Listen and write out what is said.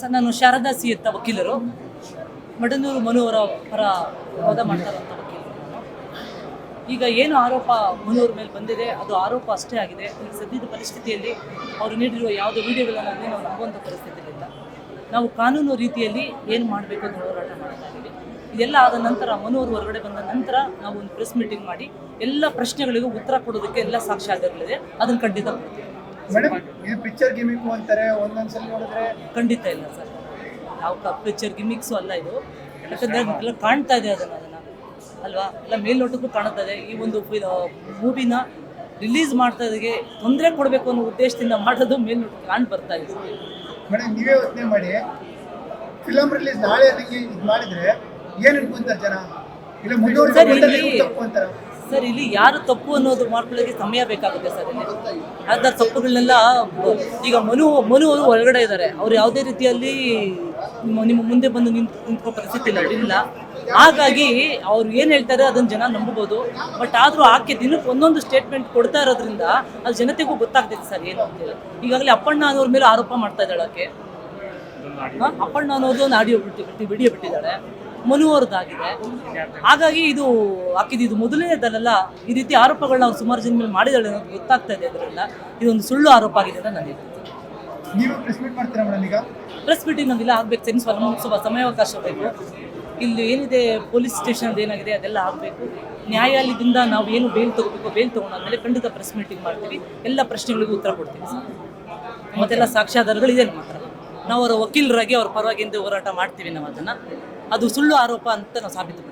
Sir ನಾನು Sharada C ಅಂತ ವಕೀಲರು, ಮಡನೂರು ಮನು ಅವರ ಪರ ವಾದ ಮಾಡ್ತಾರಂತ ವಕೀಲರು. ಈಗ ಏನು ಆರೋಪ ಮನುವ್ರ ಮೇಲೆ ಬಂದಿದೆ, ಅದು ಆರೋಪ ಅಷ್ಟೇ ಆಗಿದೆ. ಈಗ ಸದ್ಯದ ಪರಿಸ್ಥಿತಿಯಲ್ಲಿ ಅವರು ನೀಡಿರುವ ಯಾವುದೇ ವಿಡಿಯೋಗಳನ್ನು ನಾವು ನಂಬುವಂಥ ಪರಿಸ್ಥಿತಿಗಳಿಲ್ಲ ನಾವು ಕಾನೂನು ರೀತಿಯಲ್ಲಿ ಏನು ಮಾಡಬೇಕು ಅಂತ ಹೋರಾಟ ಮಾಡ್ತಾ ಇದೆಲ್ಲ ಆದ ನಂತರ ಮನೋರು ಹೊರಗಡೆ ಬಂದ ನಂತರ ನಾವು ಒಂದು ಪ್ರೆಸ್ ಮೀಟಿಂಗ್ ಮಾಡಿ ಎಲ್ಲ ಪ್ರಶ್ನೆಗಳಿಗೂ ಉತ್ತರ ಕೊಡೋದಕ್ಕೆ ಎಲ್ಲ ಸಾಕ್ಷ್ಯಾಧಾರಗಳಿದೆ ಅದನ್ನು ಖಂಡಿತ ಕೊಡ್ತೀವಿ. ಮೇಡಮ್ ಇದು ಪಿಕ್ಚರ್ ಗಿಮಿಕ್ ಅಂತಾರೆ ಒಂದೊಂದ್ಸಲ ನೋಡಿದ್ರೆ ಖಂಡಿತ ಇಲ್ಲ ಸರ್. ಯಾವ ಪಿಕ್ಚರ್ ಗಿಮಿಕ್ಸು ಅಲ್ಲ ಇದು. ಯಾಕಂದರೆ ಎಲ್ಲ ಕಾಣ್ತಾ ಇದೆ ಅದನ್ನು ಅದನ್ನು. ಅಲ್ವಾ? ಎಲ್ಲ ಮೇಲ್ನೋಟಕ್ಕೂ ಕಾಣ್ತಾ ಇದೆ. ಈ ಒಂದು ಮೂವಿನ ರಿಲೀಸ್ ಮಾಡ್ತಾ ಇದಕ್ಕೆ ತೊಂದರೆ ಕೊಡಬೇಕು ಅನ್ನೋ ಉದ್ದೇಶದಿಂದ ಮಾಡೋದು ಮೇಲ್ನೋಟಕ್ಕೆ ಕಾಣ್ ಬರ್ತಾ ಇದೆ ಮೇಡಮ್ ನೀವೇ ಯೋಚನೆ ಮಾಡಿ. ಫಿಲಮ್ ರಿಲೀಸ್ ನಾಳೆ ನನಗೆ ಇದು ಮಾಡಿದ್ರೆ ಏನು ಇಟ್ಕೊಂತಾರೆ ಜನ? ಇಲ್ಲ ಮುಂದುವರೆದ ತಪ್ಪು ಅಂತಾರ ಸರ್, ಇಲ್ಲಿ ಯಾರು ತಪ್ಪು ಅನ್ನೋದು ಮಾಡ್ಕೊಳ್ಳೋಕೆ ಸಮಯ ಬೇಕಾಗುತ್ತೆ ಸರ್ ಇಲ್ಲಿ. ಅದ ತಪ್ಪುಗಳನ್ನೆಲ್ಲ ಈಗ ಮನು ಮನು ಅವರು ಹೊರಗಡೆ ಇದ್ದಾರೆ. ಅವ್ರು ಯಾವುದೇ ರೀತಿಯಲ್ಲಿ ನಿಮ್ಮ ಮುಂದೆ ಬಂದು ನಿಂತು, ನಿಂತ್ಕೋ ಪರಿಸ್ಥಿತಿ ಇಲ್ಲ ಹಾಗಾಗಿ ಅವ್ರು ಏನು ಹೇಳ್ತಾರೆ ಅದನ್ನ ಜನ ನಂಬಬಹುದು. ಬಟ್ ಆದರೂ ಆಕೆ ದಿನಕ್ಕೆ ಒಂದೊಂದು ಸ್ಟೇಟ್ಮೆಂಟ್ ಕೊಡ್ತಾ ಇರೋದ್ರಿಂದ ಅದು ಜನತೆಗೂ ಗೊತ್ತಾಗ್ತೈತೆ ಸರ್ ಏನು ಅಂತೇಳಿ ಈಗಾಗಲೇ ಅಪ್ಪಣ್ಣ ಅನ್ನೋರ ಮೇಲೆ ಆರೋಪ ಮಾಡ್ತಾ ಇದ್ದಾಳೆ ಆಕೆ? ಅಪ್ಪಣ್ಣ ಅನ್ನೋದು ಒಂದು ಆಡಿಯೋ ಬಿಟ್ಟು ವಿಡಿಯೋ ಬಿಟ್ಟಿದ್ದಾಳೆ. ಮನು ಅವ್ರದ್ದಾಗಿದೆ ಹಾಗಾಗಿ ಇದು ಹಾಕಿದ ಇದು ಮೊದಲನೇದಲ್ಲ ಈ ರೀತಿ ಆರೋಪಗಳನ್ನ ಅವ್ರು ಸುಮಾರು ಜನ ಮೇಲೆ ಮಾಡಿದಾಳೆ ಅನ್ನೋದು ಗೊತ್ತಾಗ್ತಾ ಇದೆ ಅದರಿಂದ ಇದೊಂದು ಸುಳ್ಳು ಆರೋಪ ಆಗಿದೆ ಅಂತ ನಾನು ಹೇಳ್ತೀನಿ. ನೀವು ಪ್ರೆಸ್ ಮೀಟ್ ಮಾಡ್ತೀರಾ ಮೇಡಮ್ ಈಗ? ಪ್ರೆಸ್ ಮೀಟಿಂಗ್ ನಮ್ಗೆಲ್ಲ ಆಗ್ಬೇಕು. ಸೆನ್ಸ್ ಸ್ವಲ್ಪ ಸಮಯಾವಕಾಶ ಬೇಕು. ಇಲ್ಲಿ ಏನಿದೆ ಪೊಲೀಸ್ ಸ್ಟೇಷನ್ ಏನಾಗಿದೆ ಅದೆಲ್ಲ ಆಗಬೇಕು. ನ್ಯಾಯಾಲಯದಿಂದ ನಾವು ಏನು ಬೇಲ್ ತಗೋಬೇಕು ಬೇಲ್ ತಗೊಂಡಾದ್ಮೇಲೆ ಖಂಡಿತ ಪ್ರೆಸ್ ಮೀಟಿಂಗ್ ಮಾಡ್ತೀವಿ. ಎಲ್ಲ ಪ್ರಶ್ನೆಗಳಿಗೂ ಉತ್ತರ ಕೊಡ್ತೀವಿ ಸರ್. ಮತ್ತೆಲ್ಲ ಸಾಕ್ಷ್ಯಾಧಾರಗಳಿದೆ ಇದೆ ಹತ್ರ ನಾವು ಅವರ ವಕೀಲರಾಗಿ ಅವ್ರ ಪರವಾಗಿ ಎಂದು ಹೋರಾಟ ಮಾಡ್ತೀವಿ ನಾವು ಅದನ್ನು. ಅದು ಸುಳ್ಳು ಆರೋಪ ಅಂತ ನಾವು ಸಾಬೀತು